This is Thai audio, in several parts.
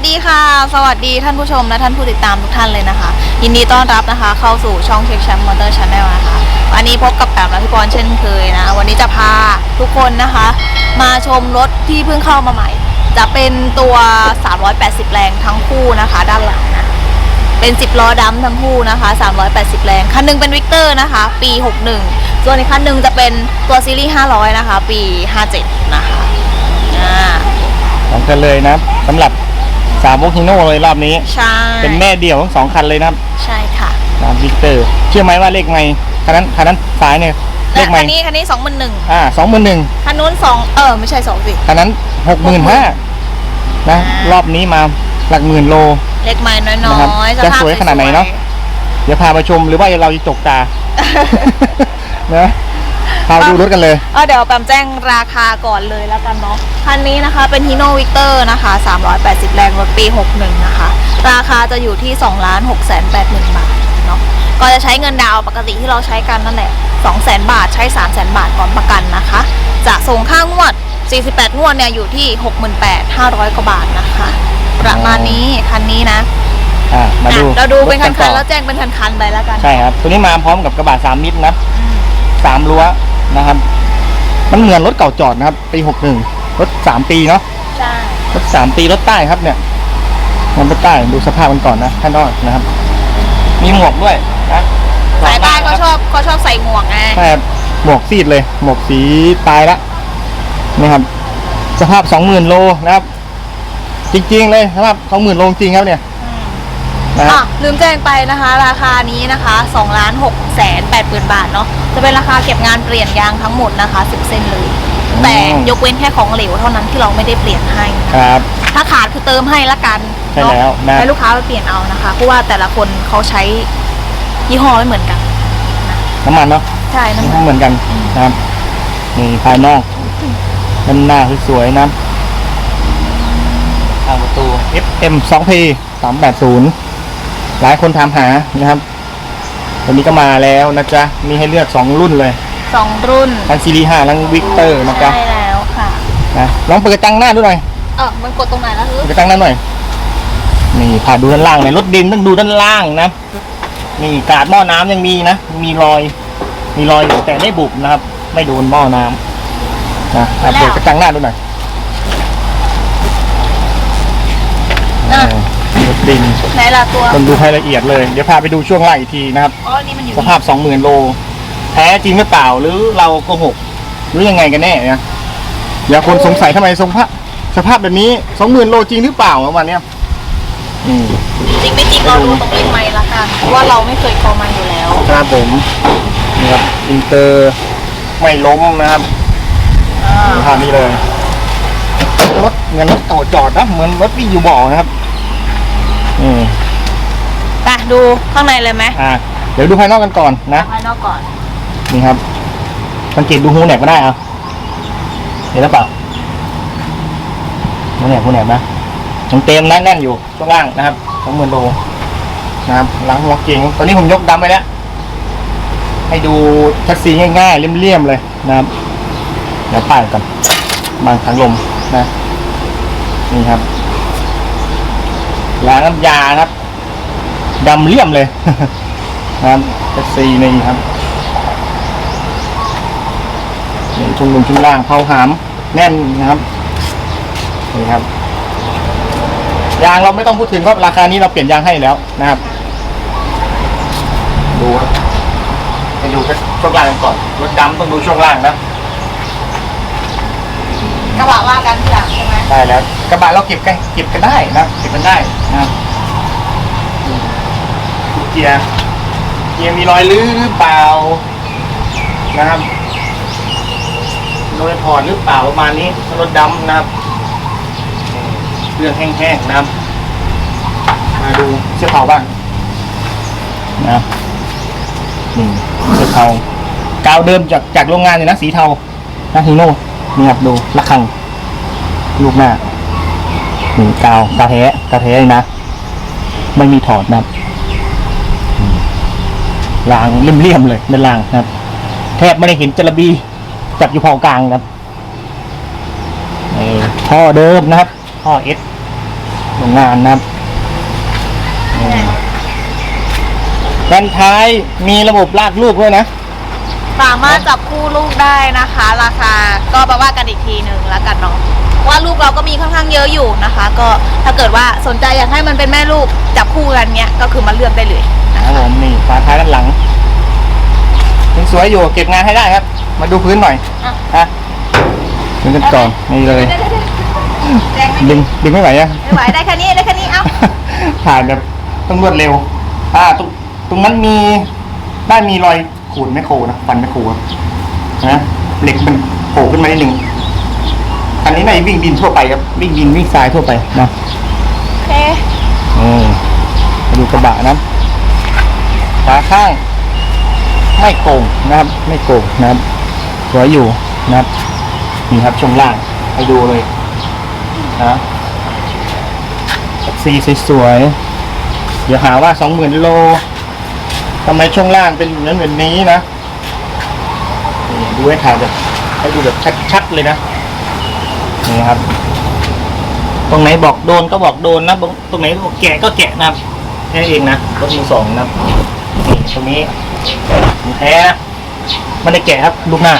วัสดีค่ะ สวัสดีท่านผู้ชมและท่านผู้ติดตามทุกท่านเลยนะคะ ยินดีต้อนรับนะคะ เข้าสู่ช่องเช็คแชมป์มอเตอร์ชาแนลนะคะวันนี้พบกับแปมและพี่ปอนเช่นเคยนะ วันนี้จะพาทุกคนนะคะ มาชมรถที่เพิ่งเข้ามาใหม่ จะเป็นตัว 380 แรงทั้งคู่นะคะ ด้านหลังนะเป็น 10ล้อดำทั้งคู่นะคะ 380 แรง คันหนึงเป็นวิกเตอร์นะคะ ปี 61 ส่วนอีกคันหนึงจะเป็นตัวซีรีส์ 500 นะคะ ปี 57 นะคะอ่าสองคันเลยนะสำหรับ สามวกฮิโน่เลยรอบนี้ ใช่เป็นแม่เดี่ยวทั้งสองคันเลยนะครับใช่ค่ะตามวิกเตอร์เชื่อไหมว่าเลขไม่คันนั้นคันนั้นซ้ายเนี่ยเลและขไม่คันนี้คันนี้สองหมื่นหนึ่งอ่าสองหมื่นหนึ่งคันนู้นสองเออไม่ใช่สองสิ คันนั้นหกหมื่นห้านะอ่ารอบนี้มาหลักหมื่นโล เล็กไม้น้นะครับอยๆจะสวยขนาดไหนเนอะ เดี๋ยวพามาชมหรือว่าเราจะจกตา นะ พาไปดูรถกันเลยเออเดี๋ยวแปมแจ้งราคาก่อนเลยแล้วกันเนาะคันนี้นะคะเป็น Hino Victor นะคะ 380 แรงรถปี 61 นะคะ ราคาจะอยู่ที่2ล้าน6แสน8หมื่นบาทเนาะก็จะใช้เงินดาวน์ปกติที่เราใช้กันนั่นแหละ2แสนบาทใช้3แสนบาทก่อนประกันนะคะ จะส่งค่างวด 48 งวดเนี่ยอยู่ที่ 68,500 กว่าบาทนะคะ ประมาณนี้คันนี้นะอ่ามาดูอะเราดูเป็นรคัถนต่ๆอแล้วแจ้งเป็นคันๆไปแล้วกัน ใช่ครับ ตัวนี้มาพร้อมกับกระบะสามมิตรนะอืมสามรั้ว นะครับ มันเหมือนรถเก่าจอดนะครับ ปีหกหนึ่งรถสามปีเนาะใช่รถสามปีรถใต้ครับเนี่ยมันรถใต้ดูสภาพมันก่อนนะข้างนอกนะครับ มีหมวกด้วยนะสายใต้เขาชอบเขาชอบใส่หมวกไงใช่ครับหมวกซีดเลย หมวกสีตายละนี่ครับ สภาพสองหมื่นโลนะครับ จริง ๆ เลยสภาพสองหมื่นโลจริงครับเนี่ย นะคอะรับลืมแจ้งไปนะคะ ราคานี้นะคะ2ล้าน6แสน8หมื่นบาทเนาะจะเป็นราคาเก็บงานเปลี่ยนยางทั้งหมดนะคะ 10 เส้นเลย แต่ยกเว้นแค่ของเหลวเท่านั้นที่เราไม่ได้เปลี่ยนให้นะครับ ถ้าขาดคือเติมให้ละกันใช่แล้วเนาะนะ ให้ลูกค้าไปเปลี่ยนเอานะคะ เพราะว่าแต่ละคนเขาใช้ยี่ห้อไม่เหมือนกัน น้ำมันเนาะใช่นั่นแหละเหมือนกันนะครับนี่ภายนอกด้านหน้าสวยๆนะครับทางประตู FM 2P 380 หลายคนถามหานะครับวันนี้ก็มาแล้วนะจ๊ะมีให้เลือก2รุ่นเลยสองรุ่นทั้งซีรีส์5ทั้งวิกเตอร์นะจ๊ะใช่แล้วค่ะนะลองเปิดกระจังหน้าดูหน่อยเออมันกดตรงไหนแล้วคือเปิดกระจังหน้าหน่อย นี่ผ่าดูด้านล่างในอยรถดินต้องดูด้านล่างนะนี่กาดหม้อน้ำยังมีนะ มีรอย มีรอยอยู่แต่ไม่บุบนะครับ ไม่โดนหม้อน้ำนะอะเปิดกระจังหน้าดูหน่อยอะเออรถ ดินไหนล่ะตัวต้องดูให้ละเอียดเลย เดี๋ยวพาไปดูช่วงล่างอีกทีนะครับ อ๋อนี่มันอยู่สภาพ20,000โล แท้จริงหรือเปล่าหรือเราโกหกหรือยังไงกันแน่เนี่ยเดี๋ยวคนสงสัยทำไมทรงพระสภาพแบบนี้20,000โลจริงหรือเปล่าประมาณเนี้ยอืมจริงไม่จริงเราดูตรงเลขไม้ละกันเพราะว่าเราไม่เคยคอมันอยู่แล้วครับผมนี่ครับอินเตอร์ไม่ล้มนะครับอ่าภาพนี้เลยรถเหมือนรถเก่าจอดนะเหมือนรถวิ่งอยู่บ่อนะครับ อืมไปดูข้างในเลยไหมอ่าเดี๋ยวดูภายนอกกันก่อนนะภายนอกก่อน นี่ครับ สังเกตดูหูแหนบก็ได้เอาเห็นหรือเปล่าหูแหนบหูแหนบนะยังเต็มนะแน่นอยู่ช่วงล่างนะครับสองหมื่นโลนะครับหลังหัวเก่งตอนนี้ผมยกดำไปแล้วให้ดูแท็กซี่ง่ายๆเลี่ยมๆเลยนะครับเดี๋ยวป้ายกันบางถังลมนะนี่ครับ ล้างน้ำยานะครับดำเลี่ยมเลยนะครับแท็กซี่นี่ครับนี่ช่วงบนช่วงล่างเผาหามแน่นนะครับนี่ครับ ยางเราไม่ต้องพูดถึงเพราะราคานี้เราเปลี่ยนยางให้แล้วนะครับ ดูครับให้ดูแค่ช่วงล่างกันก่อนรถดำต้องดูช่วงล่างนะกระบะว่ากันทีหลังใช่ไหมได้แล้ว กระบะเราเก็บกันเก็บกันได้นะเก็บกันได้นะครับดูเกียร์เกียร์มีรอยลื้อหรือเปล่านะครับโดยพอร์ตหรือเปล่าประมาณนี้รถดำนะครับเครื่องแห้งๆนะครับมาดูเสื้อเผาบ้างนะครับนี่เสื้อเผากาวเดิมจากจากโรงงานเลยนะสีเทานะฮีโน่นี่ครับดูระฆังลูกหน้า นี่กาวกาวแท้กาวแท้เลยนะ ไม่มีถอดนะครับรางเลี่ยมๆเลยด้านล่างนะครับ แทบไม่ได้เห็นจระบีจับอยู่เผากลางนะครับนี่ท่อเดิมนะครับท่อเอสโรงงานนะครับด้านท้ายมีระบบลากลูกด้วยนะ สามารถจับคู่ลูกได้นะคะ ราคาก็มาว่ากันอีกทีหนึ่งแล้วกันเนาะ ว่าลูกเราก็มีค่อนข้างเยอะอยู่นะคะ ก็ถ้าเกิดว่าสนใจอยากให้มันเป็นแม่ลูกจับคู่กันเนี้ยก็คือมาเลือกได้เลยนะนะครับคะผมนี่ฝาท้ายด้านหลังยังสวยอยู่เก็บงานให้ได้ครับ มาดูพื้นหน่อยอะฮะดูกันก่อนนี่เลยเดี๋ยวๆๆแรงไหมดึงดึงไม่ไหวอะ ไม่ไหวได้แค่นี้ได้แค่นี้เอ้าถ่ายแบบต้องรวดเร็ว อ่าตรงตรงนั้นมีได้านมีรอยขูดไม่โครนะฟันไม่โครอะนะเหล็กมันโผล่ขึ้นมานิดนึง อันนี้ในวิ่งดินทั่วไปครับ วิ่งดินวิ่งทรายทั่วไปนะโอเคอืมมาดูกระบะนะฝาข้าง ไม่โกงนะครับ ไม่โกงนะครับสวยอยู่นะครับนี่ครับช่วงล่างให้ดูเลยนะสีสวยๆเดี๋ยวหาว่าสองหมื่นโลทำไมช่วงล่างเป็นเหมือนเหมือนนี้นะนี่ดูให้ถ่ายแบบให้ดูแบบชัดๆเลยนะ นี่ครับ ตรงไหนบอกโดนก็บอกโดนนะตรงไหนบอกแกะก็แกะนะแค่นั้เองนะรถมือสองนะนี่ตรงนี้แท้นะไม่ได้แกะครับลูกหน้า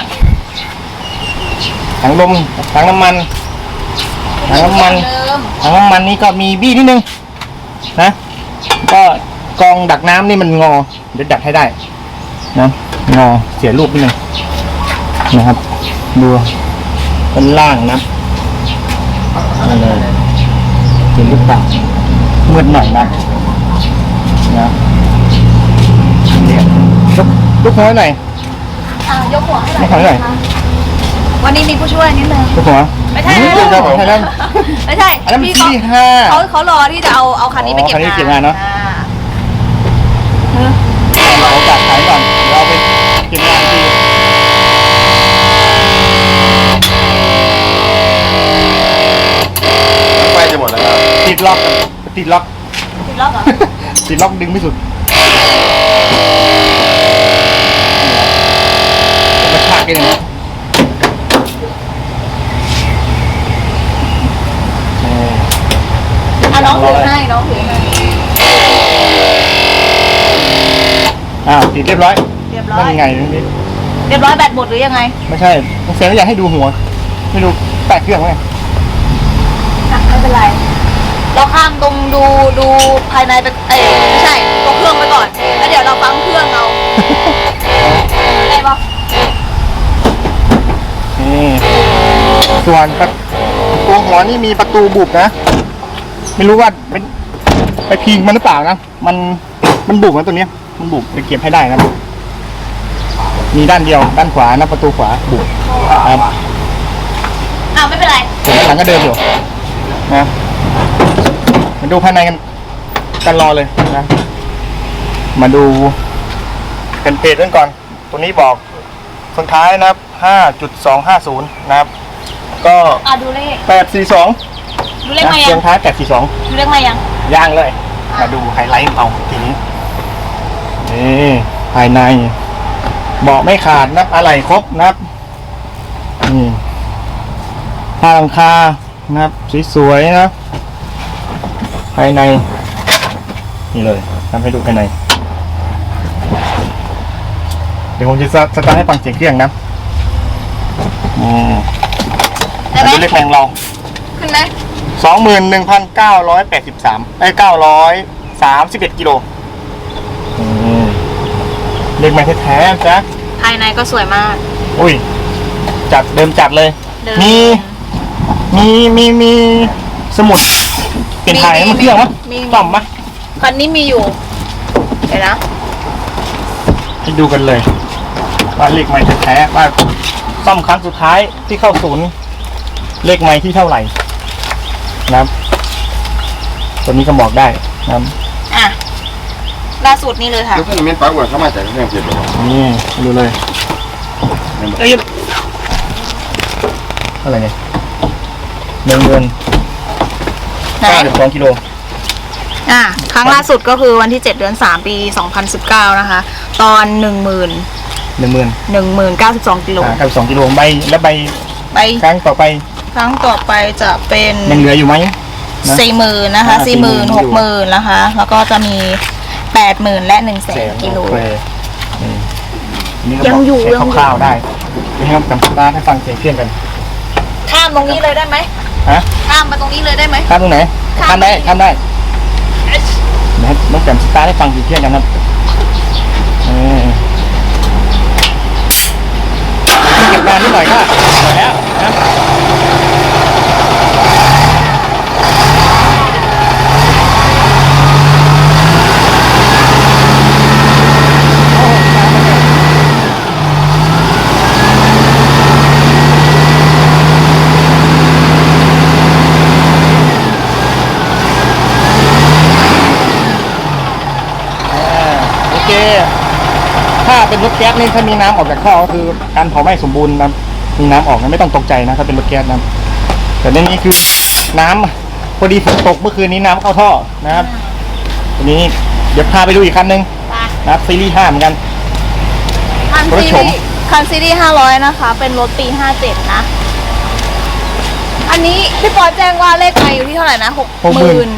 ถังลมถังน้ำมันถังน้ำมันถังน้ำมันนี่ก็มีบี้นิดนึงนะก็กองดักน้ำนี่มันงอเดี๋ยวดักให้ได้นะงอเสียรูปนิดนึงนะครับดูเป็นล่างนะ นี่เลยเห็นหรือเปล่ามืดหน่อยนะนะเนี่ยลุกลุกหัวหน่อยอะยกหัวให้หน่อยยกหัวให้หน่อยนะคะวันนี้มีผู้ช่วยนิดนึง ลุกหัวไม่ใช่อืมครับผมใช่แล้วไม่ใช่อันนั้นมันพี่ที่ห้า เขาเขารอที่จะเอาเอาคันนี้ไปอ๋อเก็บคันนี้งานเก็บงานเนอะ อ่เราโอกาสขายก่อนเดี๋ยวเราไปเก็บงานที ล็อกกันติดล็อก ติดรอบเหรอติดล็อกดึงไม่สุดต้องมาชากกันหนึ่งเอออะน้องถือให้น้องถือให้อ้าวติดเรียบร้อยเรียบร้อนั่ยนไงนี่เรียบร้อยแบตหมดหรือยังไงไม่ใช่ต้องเซนอยากให้ดูหัว ไม่รู้แตกเครื่องไหมอะไม่เป็นไร เราข้ามตรงดูดูภายในไปเอ้ยไม่ใช่ตัวเครื่องไปก่อนแล้วเดี๋ยวเราฟังเครื่องเอาอะไรปะนี่ส่วนประตัวหัวนี่มีประตูบุบนะ ไม่รู้ว่าเป็นไปพิงมันหรือเปล่านะ มันมันบุบนะตัวเนี้ย มันบุบไปเก็บให้ได้นะมีด้านเดียวด้านขวานะประตูขวาบุบครับอะไม่เป็นไร ส่วนด้านหลังก็เดิมอยู่นะ มาดูภายในกันกันรอเลยนะ มาดูกันเพจกันก่อน ตัวนี้บอกคนท้ายนะครับ5.250นะครับ ก็อะดูเลข842ดูเลขนะมายัเสียงงท้าย842ดูเลขมายังย่างเลย มาดูไฮไลท์เอาทีนี้นี่ภายในเบาะไม่ขาดนะอะไรครบนะครับนี่ผ้าหลังคานะครับสวยๆนะภายใน นี่เลยทำให้ดูภายใน เดี๋ยวผมจะสตาร์ทให้ฟังเสียงเครื่องนะอืมได้ไหมอันนี้เล็กแรงเราขึ้นไหมสองหมื่นหนึ่งพันเก้าร้อยแปดสิบสามไอ้เก้าร้อยสามสิบเอ็ดกิโลเล็กไม่แท้ๆจ้ะภายในก็สวยมาก อุ้ย จัดเดิมจัดเลยเดิมมี มีมีมีสมุด เปลี่ยนถ่ายมีมันเครื่องมั้ยมีซ่อมมั้ยคันนี้มีอยู่ เดี๋ยวนะให้ดูกันเลยว่าเลขไม่แท้ๆว่าซ่อมครั้งสุดท้ายที่เข้าศูนย์เลขไม่ที่เท่าไหร่นะครับตัวนี้ก็บอกได้นะครับอะ ล่าสุดนี่เลยค่ะทุกท่านเม้นปากว่าเข้ามาจากเครื่องเสียบเลยครับนี่ดูเลยเอ้ยอะไรเนี่ยหนึ่งเดือน ไหนเก้าสิบสองกิโล อะครั้งล่าสุดก็คือวันที่ 7 เดือน 3 ปี 2019 นะคะ ตอน 1 0 0 0 0 หนึ่งหมื่น10,092กิโลอ่าเก้าสิบสองกิโลใบแล้วใบไปครั้งต่อไปครั้งต่อไปจะเป็น ยังเหลืออยู่ไหม นะสี่หมื่นนะคะอ่าสี่หมื่น40,000หกหมื่นนะคะ แล้วก็จะมีแปดหมื่นและหนึ่งแสนกิโล โอเคนี่นี่ก็ยังบอกอยู่ให้ยังอยู่ คร่าวๆได้นี่ครับจำสตาร์ทให้ฟังเสียงเครื่องกันข้ามตรงนี้เลยได้ไหม ฮะข้ามมาตรงนี้เลยได้ไหมข้ามตรงไหนข้ามข้ามได้ไปข้ามได้นะครับน้องแจมสตาร์ทให้ฟังเสียงเครื่องกันครับเออเก็บงานนิดหน่อยก็พอแล้วนะครับ อ่าโอเค ถ้า เป็นรถแก๊สนี่ถ้ามีน้ำออกจากท่อก็คือการเผาไหม้สมบูรณ์นะมีน้ำออกนะไม่ต้องตกใจนะถ้าเป็นรถแก๊สนะแต่ในนี้คือน้ำพอดีฝนตกเมื่อคืนนี้น้ำเข้าท่อนะครับทีนี้เดี๋ยวพาไปดูอีกคันหนึงนะครับซีรีส์ห้าเหมือนกัน คันรถซีชมรีส์คันซีรีส์ห้าร้อยนะคะ เป็นรถปีห้าเจ็ดนะ อันนี้พี่ปอแจ้งว่าเลขไปอยู่ที่เท่าไหร่นะหกหกหมื่น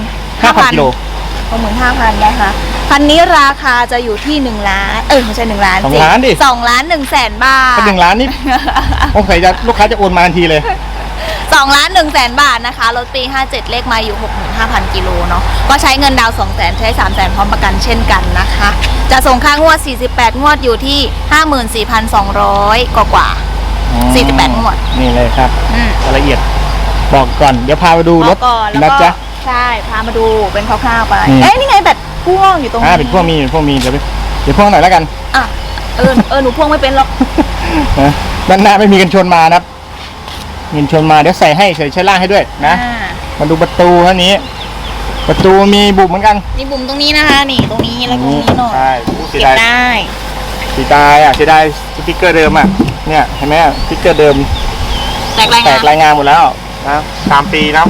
ห้าพันกิโล หกหมื่นห้าพันนะคะ คันนี้ราคาจะอยู่ที่หนึ่งล้าน เออไม่ใช่หนึ่งล้านสองสิล้านดิ สองล้านหนึ่งแสนบาทถ้าหนึ่งล้านนี่ สงสัยจะลูกค้าจะโอนมาทันทีเลย สองล้านหนึ่งแสนบาทนะคะรถปี 57 เลขมาอยู่ 65,000 กิโลเนาะก็ใช้เงินดาวน์2แสนใช้3แสนพร้อมประกันเช่นกันนะคะ จะส่งค่างวด 48 งวดอยู่ที่ 54,200 กว่ากว่า48 งวด นี่เลยครับๆอืม รายละเอียดบอกก่อน เดี๋ยวพาไปดูรถเอาก่อนแล้วนะก็จ๊ะ ใช่ พามาดูเป็นคร่าวๆไป อืม เอ๊ะนี่ไงแบต พ่วงอยู่ตรงนี้อ่าเป็นพวกมีเป็นพวกมีเดี๋ยวไปเดี๋ยวพวกหน่อยแล้วกันอะเออเออหนูพ่วงไม่เป็นหรอกนะด้านหน้าไม่มีกันชนมานะครับเงินชนมาเดี๋ยวใส่ให้ใส่ชั้นล่างให้ด้วยนะอ่ามาดูประตูเท่านี้ ประตูมีบุบเหมือนกันนี่บุ๋มตรงนี้นะคะ นี่ตรงนี้แล้วก็ตรงนี้หน่อยใช่ผู้เสีเก็ยบดาย ได้เสียดายอะเสียดายสติ๊กเกอร์เดิมอะเนี่ยเห็นไหมสติ๊กเกอร์เดิมแตกรายแตงานกรายงานหมดแล้วนะสามปีนะ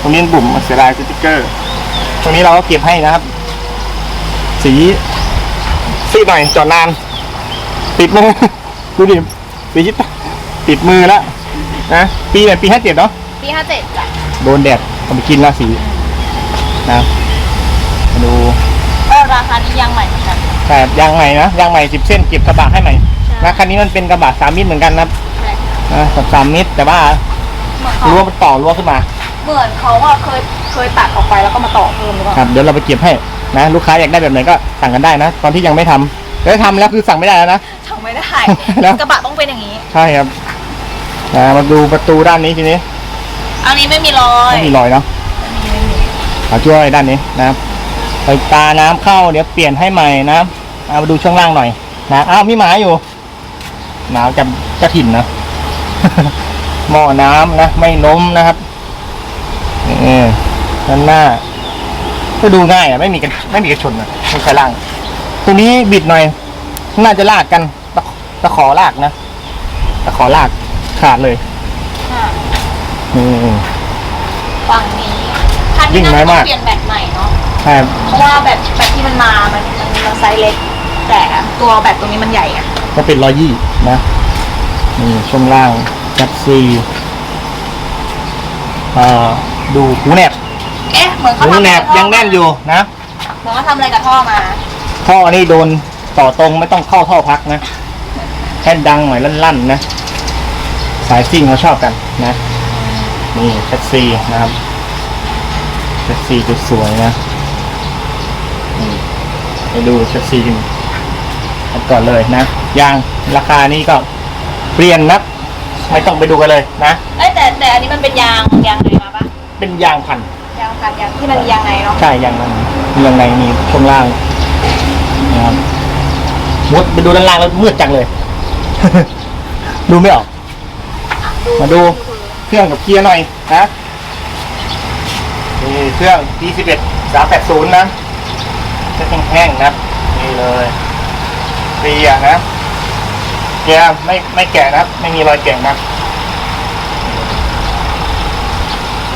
ตรงนี้บุ่มเสียดายสติ๊กเกอร์ตรงนี้เราก็เก็บให้นะครับ สีซีดหน่อยจอดนาน ติดมือ ดูดิสีติดมือแล้วนะปีเนี่ยปีห้าเจ็ดเนาะปี57จ้ะโดนแดดเอาไปกินและสีนะมาดูก็ราคานี้ยังใหม่เหมือนกันแต่ยางใหม่นะยางใหม่สิบเส้นเก็บกระบะให้ใหม่ใช่นะคันนี้มันเป็นกระบะสามมิตรเหมือนกันนะครับใช่ค่ะนะกับสามมิตรแต่ว่าเหมือนเขารั้วมันต่อรั้วขึ้นมา เหมือนเขาอะเคยเคยตัดออกไปแล้วก็มาต่อเพิ่มหรือเปล่าครับเดี๋ยวเราไปเก็บให้นะลูกค้าอยากได้แบบไหนก็สั่งกันได้นะ ตอนที่ยังไม่ทำแล้วทำแล้วคือสั่งไม่ได้แล้วนะ ทำไม่ได้แล้ว กระบะต้องเป็นอย่างนี้ ใช่ครับนะมาดูประตูด้านนี้ทีนี้อันนี้ไม่มีรอยไม่มีรอยเนาะไม่มีไม่มีเอาช่วยด้านนี้นะครับไฟตาน้ำเข้าเดี๋ยวเปลี่ยนให้ใหม่นะเอามาดูช่วงล่างหน่อยนะอ้าวมีหมาอยู่หนาวจะจะถิ่นนะ หม้อน้ำนะไม่ล้มนะครับ นี่ด้านหน้าก็ดูง่ายอะไม่มีกันไม่มีกระชนนะไม่ใช่ล่าง ตรงนี้บิดหน่อย น่าจะลากกันตะตะขอลากนะตะขอลากขาดเลยค่ะอืม ฝั่งนี้คันวิ่นี้งน่าน้อยจะต้อมากงเปลี่ยนแบตใหม่เนาะ ใช่เพราะว่าแบตแบตที่มันมา มันมันมันไซส์เล็ก แต่ตัวแบตตรงนี้มันใหญ่อะก็เป็นรอยยี่นะนี่ช่วงล่างจัดซีอ่า ดูหูแหนบเอ๊ะ เหมือนเขาหูทำแหนบอะไรกับท่อยังแน่นอยู่นะ เหมือนเขาทำอะไรกับท่อมา ท่อนี่โดนต่อตรงไม่ต้องเข้าท่อพักนะแค่ดังหน่อยลั่นๆนะ สายซิ่งเขาชอบกันนะ นี่แท็กซี่นะครับแท็กซี่สวยๆนะนี่ไปดูแท็กซี่กันก่อนเลยนะยางราคานี้ก็เปลี่ยนนะไม่ต้องไปดูกันเลยนะ เอ้ยแต่แต่อันนี้มันเป็นยางยางไหนมาปะ เป็นยางพัน ยางพันยางที่มันมียางในเนาะใช่ยางนั้นยางในมีช่วงล่างนะครับมุดไปดูด้านล่างแล้วมืดจังเลย ดูไม่ออก มาดูเครื่องกับเกียร์หน่อยนะนี่เครื่อง P11 380 นะจะแห้งๆนะครับนี่เลยเปียนะเกียร์ไม่ไม่แกะนะครับไม่มีรอยแกะนะ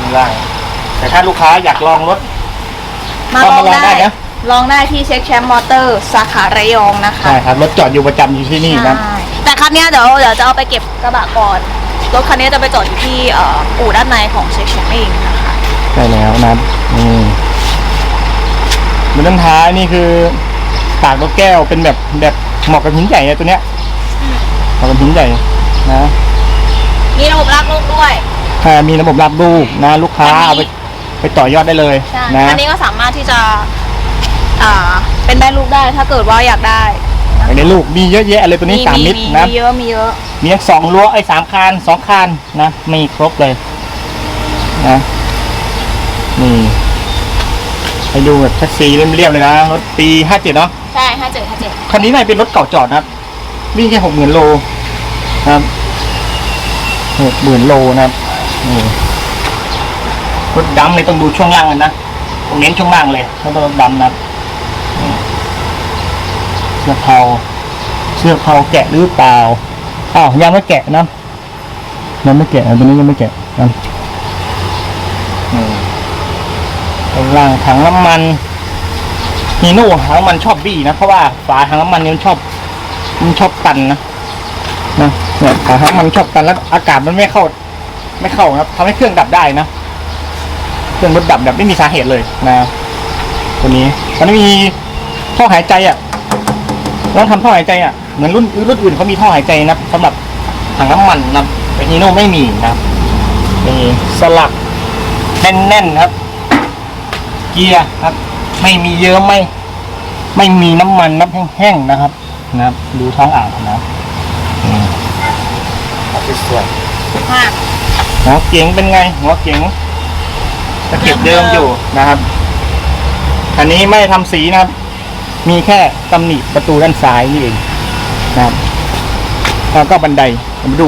ข้างล่างแต่ถ้าลูกค้าอยากลองรถ มาก็ลมาองลองได้ได้นะลองได้ที่เช็คแชมป์มอเตอร์ สาขาระยองนะคะ ใช่ครับ รถจอดอยู่ประจำอยู่ที่นี่นะ ใช่แต่คันเนี้ยเดี๋ยวเดี๋ยวจะเอาไปเก็บกระบะก่อน รถคันนี้จะไปจอดอยู่ที่เอ่ออู่ด้านในของเช็คแชมป์เองนะคะ ใช่แล้วนะครับนี่บนด้านท้ายนี่คือปากนกแก้วเป็นแบบแบบเหมาะกับหินใหญ่อะตัวเนี้ยเหมาะกับหินใหญ่นะ มีระบบรักลูกด้วย ถ้ามีระบบรับลูกนะ ลูกค้าอัเอานไปนี้ไปต่อยอดได้เลยใช่นะ อันนี้ก็สามารถที่จะอ่าเป็นแม่ลูกได้ถ้าเกิดว่าอยากได้อันนี้ลูกมีเยอะแยะเลยตัวนี้สามมิตรมีนะ มีเยอะมีเยอะ มีทั้งสองรั้วไอ้สามคานสองคานนะมีครบเลยนะนี่ให้ดูแบบแท็กซี่เรียบๆเลยนะรถปีห้าเจ็ดเนาะใช่ห้าเจ็ดห้าเจ็ดคันนี้น่าจะเป็นรถเก่าจอดนะครับวิ่งแค่หกหมื่นโลนะครับหกหมื่นโลนะครับ นี่รถดำเลยต้องดูช่วงล่างกันนะต้องเน้นช่วงล่างเลยถ้าเป็นรถดำนะเสื้อเผาเสื้อเผาแกะหรือเปล่าอ้าวยังไม่แกะนะยังไม่แกะตัวนี้ยังไม่แกะนะนี่ข้างล่างถังน้ำมันฮีโน่ถังน้ำมันชอบบี้นะเพราะว่าฝาถังน้ำมันเนี่ยมันชอบ มันชอบตันนะนะเนี่ยฝาถังน้ำมันชอบตันแล้วอากาศมันไม่เข้า ไม่เข้านะครับทำให้เครื่องดับได้นะ เครื่องรถดับแบบไม่มีสาเหตุเลยนะตัวนี้มันมีท่อหายใจอะต้องทำท่อหายใจอะเหมือนรุ่นรุ่นอื่นเขามีท่อหายใจนะสำหรับถังน้ำมันนะแต่ฮีโน่ไม่มีนะนี่สลักแน่นๆครับ เกียร์ครับ ไม่มีเยอะไม่ ไม่มีน้ำมันน้ำแห้งๆนะครับ นะครับ ดูท้องอ่างนะครับอืมเอาสวยมากๆ หัวเก๋งเป็นไง หัวเก๋งตะเก็บเดิมอยู่นะครับอันนี้ไม่ได้ทำสีนะครับ มีแค่ตำหนิประตูด้านซ้ายนี่เองนะครับแล้วก็บันไดมาดู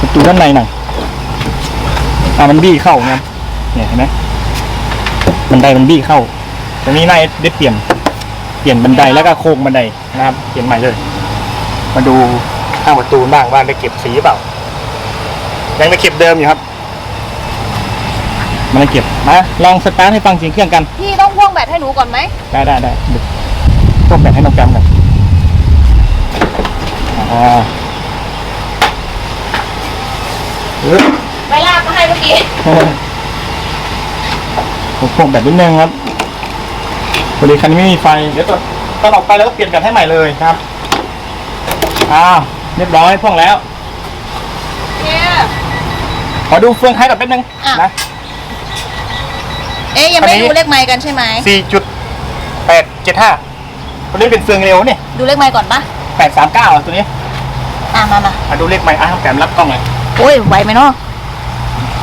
ประตูด้านในหน่อยอ่ามันบี้เข้านะครับเนี่ยเห็นไหมบันไดมันบี้เข้าตรงนี้นายได้เปลี่ยน เปลี่ยนบันไดแล้วก็โครงบันไดนะครับ เปลี่ยนใหม่เลย มาดูข้างประตูบ้างว่าได้เก็บสีหรือเปล่ายังได้เก็บเดิมอยู่ครับ ไมันได้เก็บมาลองสตาร์ทให้ฟังเสียงเครื่องกัน พี่ต้องพ่วงแบตให้หนูก่อนไหม ได้ได้ได้เดี๋ยวพวกแบตให้น้องแกมกันอ่าเออไปลากมาให้เมื่อกี้ ผมพวกแบตนิดนึงครับพอดีคันนี้ไม่มีไฟ เดี๋ยวตอนตอนออกไปแล้วก็เปลี่ยนแบตให้ใหม่เลยครับ อ้าว เรียบร้อยพ่วงแล้ว เนี่ย ขอดูเฟืองท้ายก่อนแป๊บนึงอะ นะ เอ๊ยยังไม่อันนี้ดูเลขไมค์กันใช่ไหม สี่จุดแปดเจ็ดห้าตัวนี้เป็นเฟืองเร็วนี่ดูเลขไมค์ก่อนปะแปดสามเก้าตัวนี้อะมามามาดูเลขใหม่อะแกมรับกล้องเลยโอ้ยไหวไหมเนาะ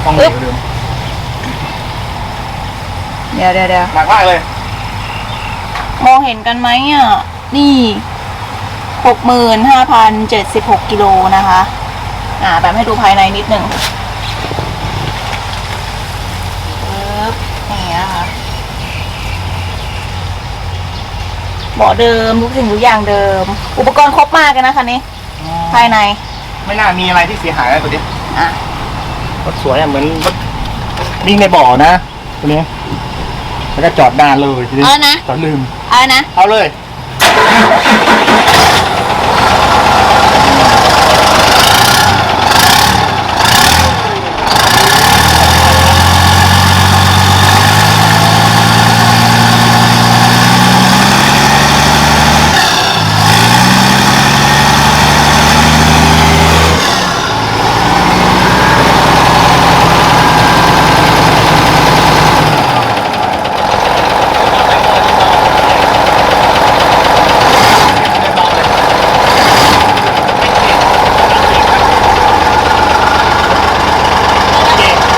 กล้องเร็วเดิมเดี๋ยวเดี๋ยวเดี๋ยวหนักมากเลย มองเห็นกันไหมอะ นี่หกหมื่นห้าพันเจ็ดสิบหกกิโลนะคะ อ่าแบบให้ดูภายในนิดหนึ่งปึ๊บนี่นะคะ เบาะเดิมทุกสิ่งทุกอย่างเดิม อุปกรณ์ครบมากเลยนะคันนี้ ภายในไม่น่ามีอะไรที่เสียหายนะตัวนี้อะรถสวยอะเหมือนรถวิ่งในบ่อนะตัวนี้ แล้วก็จอดนานเลยทีนี้เอาแล้วนะ จอดลืมเอาแล้วนะ เอาเลย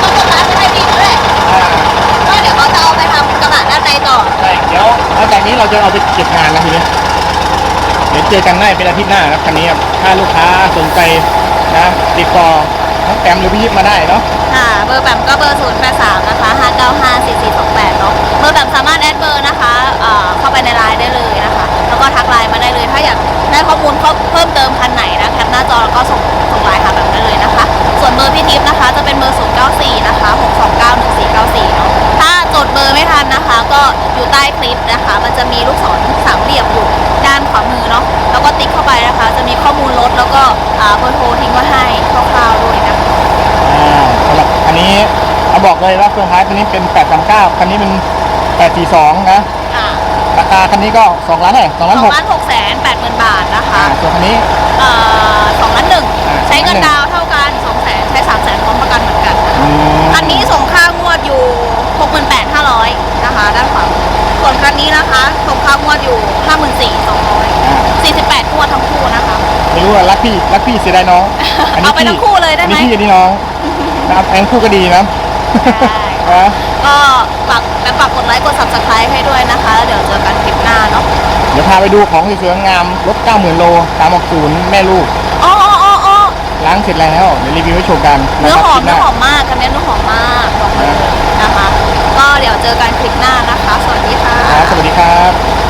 ต้องสตาร์ทให้พี่ด้วยว่าเดี๋ยวเขาจะเอาไปทำกระบะด้านในต่อ ใช่เดี๋ยวแล้ว จะเอาไปเก็บงานแล้วทีนี้เดี๋ยวเจอกันได้เป็นอาทิตย์หน้าครับคันนี้ครับถ้าลูกค้าสนใจนะติดต่อน้องแกมหรือพี่ยิปมาได้เนาะค่ะ เบอร์แบมก็เบอร์ 0 8 3 นะคะ 595 4428 เนาะ เบอร์แบมสามารถแอดเบอร์นะคะเอ่อเข้าไปในไลน์ได้เลยนะคะ แล้วก็ทักไลน์มาได้เลย ถ้าอยากได้ข้อมูลเพิ่มเติมคันไหนนะแคปหน้าจอแล้วก็ส่งส่งไลน์หาแบบได้เลยนะคะ ส่วนเบอร์พี่ทิพย์นะคะ จะเป็นเบอร์ 094 นะคะ 629 1494 เนาะถ้า จดเบอร์ไม่ทันนะคะ ก็อยู่ใต้คลิปนะคะ มันจะมีลูกศรสามเหลี่ยมอยู่ด้านขวามือเนาะแล้วก็ติ๊กเข้าไปนะคะ จะมีข้อมูลรถแล้วก็อ่าเบอร์โทรทิ้งไว้ให้คร่าวๆด้วยนะคะอ่าสำหรับอันนี้เอาบอกเลยว่าเฟืองท้ายคันนี้เป็น839คันนี้เป็น842นะอ่าราคาคันนี้ก็2ล้านเท่าไหร่2สล้านองหกล้านหกแสนแปดหมื่นบาทนะคะอ่าส่วนคันนี้ เอ่อสองล้านหนึ่งอ่า ใช้เงิน2,100,000ดาวน์เท่ากันสองแสนใช้สามแสนพร้อมประกันเหมือนกันนะคะอืม อันนี้ส่งค่างวดอยู่หกหมื่นแปดห้าร้อย นะคะ ด้านขวามือส่วนคันนี้นะคะส่งค่างวดอยู่ห้าหมื่นสี่สองร้อยอ่าสี่สิบแปดงวดทั้งคู่นะคะ ไม่รู้ว่ารักพี่รักพี่เสียดายน้องเอาไปทั้งคู่เลยได้ไหม อันนี้พี่อันนี้น้องนะครับแองคู่ก็ดีนะใช่นะก็ฝากและฝากกดไลค์กด subscribe ให้ด้วยนะคะ แล้วเดี๋ยวเจอกันคลิปหน้าเนาะ เดี๋ยวพาไปดูของสวยๆงามรถ90,000โล360แม่ลูก อ๋ออ๋ออ๋ออ๋อล้างเสร็จแล้วเดี๋ยวรีวิวให้ชมกันเนื้อหอมะเนื้อครับหอมมากคันนี้เนื้อหอม เดี๋ยวเจอกันคลิปหน้านะคะ สวัสดีค่ะสวัสดีครับ